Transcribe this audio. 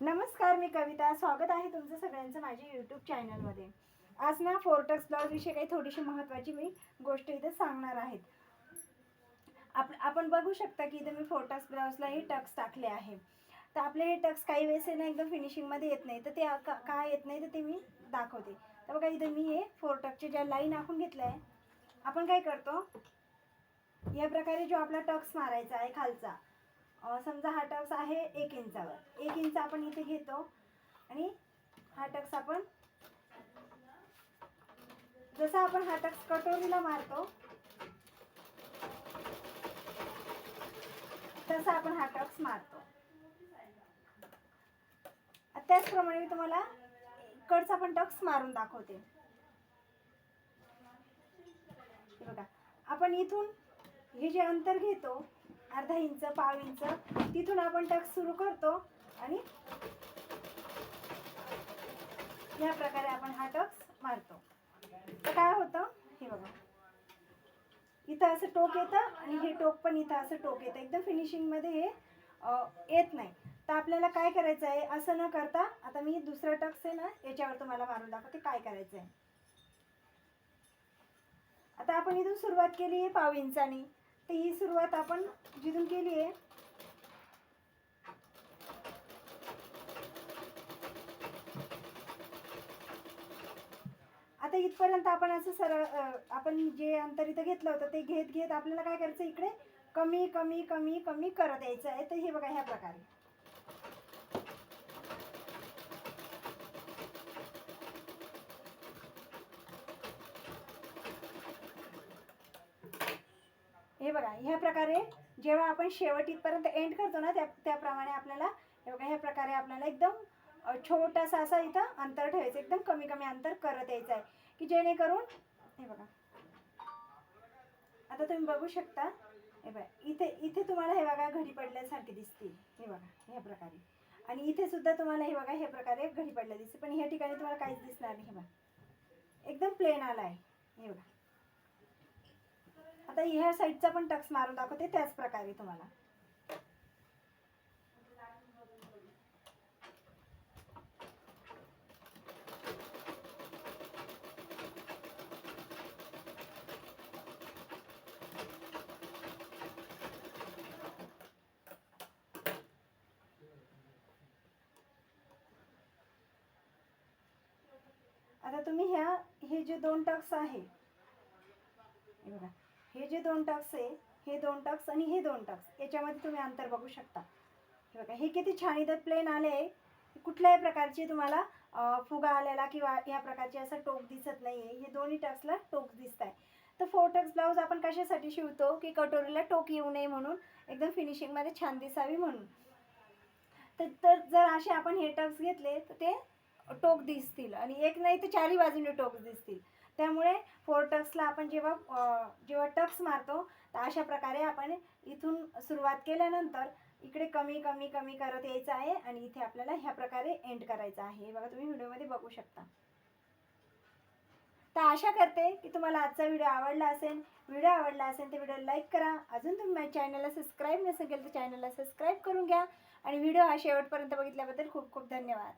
नमस्कार मी कविता. स्वागत आहे तुमचं सगळ्यांचं माझ्या यूट्यूब चॅनलमध्ये आज ना फोरटक्स ब्लाऊजविषयी काही थोडीशी महत्त्वाची मी गोष्ट इथे सांगणार आहेत आप आपण बघू शकता की इथे मी फोरटक्स ब्लाऊजलाही टक्स टाकले आहे. तर आपले हे टक्स काही वेळेस ना एकदम फिनिशिंगमध्ये येत नाही. तर ते का का येत नाही तर ते मी दाखवते. तर बघा इथे मी हे फोरटक्सचे ज्या लाईन आखून घेतल्या आहे आपण काय करतो? या प्रकारे जो आपला टक्स मारायचा आहे खालचा समजा हा टक्स आहे एक इंचावर. एक इंच आपण इथे घेतो आणि हा टक्स आपण जसा आपण हा टक्स कटोरीला मारतो तसा आपण हा टक्स मारतो. त्याचप्रमाणे मी तुम्हाला कडचा पण टक्स मारून दाखवते. बघा आपण इथून हे जे अंतर घेतो अर्धा इंच पाव इंच तिथून आपण टक्स सुरू करतो आणि या प्रकारे आपण हा टक्स मारतो. तर काय होतं? हे बघा. इथं असं टोक येतं आणि हे टोक पण इथं असं टोक येतं. एकदम फिनिशिंगमध्ये हे येत नाही. तर आपल्याला काय करायचं आहे? असं न करता आता मी दुसरा टक्स आहे ना याच्यावर तुम्हाला मारून दाखवते काय करायचं आहे. आता आपण इथून सुरुवात केली आहे पाव इंचानी. तर ही सुरुवात आपण जिथून केली आहे. आता इथपर्यंत आपण असं सरळ आपण जे अंतर इथं घेतलं होतं ते घेत घेत आपल्याला काय करायचं इकडे? कमी कमी कमी कमी करत यायचं आहे. तर हे बघा ह्या प्रकारे. हे बघा ह्या प्रकारे जेव्हा आपण शेवटीतपर्यंत एंड करतो ना त्या त्याप्रमाणे आपल्याला हे बघा ह्या प्रकारे आपल्याला एकदम छोटासा असा इथं अंतर ठेवायचं एकदम कमी कमी अंतर करत यायचं आहे. की जेणेकरून हे बघा. आता तुम्ही बघू शकता हे बघा इथे इथे तुम्हाला हे बघा घडी पडल्यासारखे दिसतील हे बघा ह्या प्रकारे. आणि इथे सुद्धा तुम्हाला हे बघा ह्या प्रकारे घडी पडल्या दिसते. पण ह्या ठिकाणी तुम्हाला काहीच दिसणार नाही हे बघा. एकदम प्लेन आला आहे. हे बघा. आता ह्या साईडचा पण टक्स मारून दाखवते त्याच प्रकारे तुम्हाला. आता तुम्ही ह्या हे जे दोन टक्स आहे बघा. हे जे दोन टक्स आहे हे दोन टक्स आणि हे दोन टक्स याच्यामध्ये तुम्ही अंतर बघू शकता. हे बघा हे किती छान इथं प्लेन आले आहे. कुठल्याही प्रकारची तुम्हाला फुगा आलेला किंवा ह्या प्रकारचे असं टोक दिसत नाही आहे हे दोन्ही टक्सला टोक दिसत आहे तर फोर टक्स ब्लाऊज आपण कशासाठी शिवतो? की कटोरीला टोक येऊ नये म्हणून एकदम फिनिशिंगमध्ये छान दिसावी म्हणून. तर तर जर असे आपण हे टक्स घेतले तर ते टोक दिसतील. आणि एक नाही तर चारही बाजूने टोक दिसतील. त्यामुळे फोर टक्सला आपण जेव्हा जेव्हा टक्स मारतो तर अशा प्रकारे आपण इथून सुरुवात केल्यानंतर इकडे कमी कमी कमी करत यायचं आहे आणि इथे आपल्याला ह्या प्रकारे एंड करायचं आहे. बघा तुम्ही व्हिडिओमध्ये बघू शकता. तर आशा करते की तुम्हाला आजचा व्हिडिओ आवडला असेल. व्हिडिओ आवडला असेल तर व्हिडिओ लाईक करा. अजून तुम्ही माझ्या चॅनलला सबस्क्राईब नसेल केलं तर चॅनलला सबस्क्राईब करून घ्या. आणि व्हिडिओ हा शेवटपर्यंत बघितल्याबद्दल खूप खूप धन्यवाद.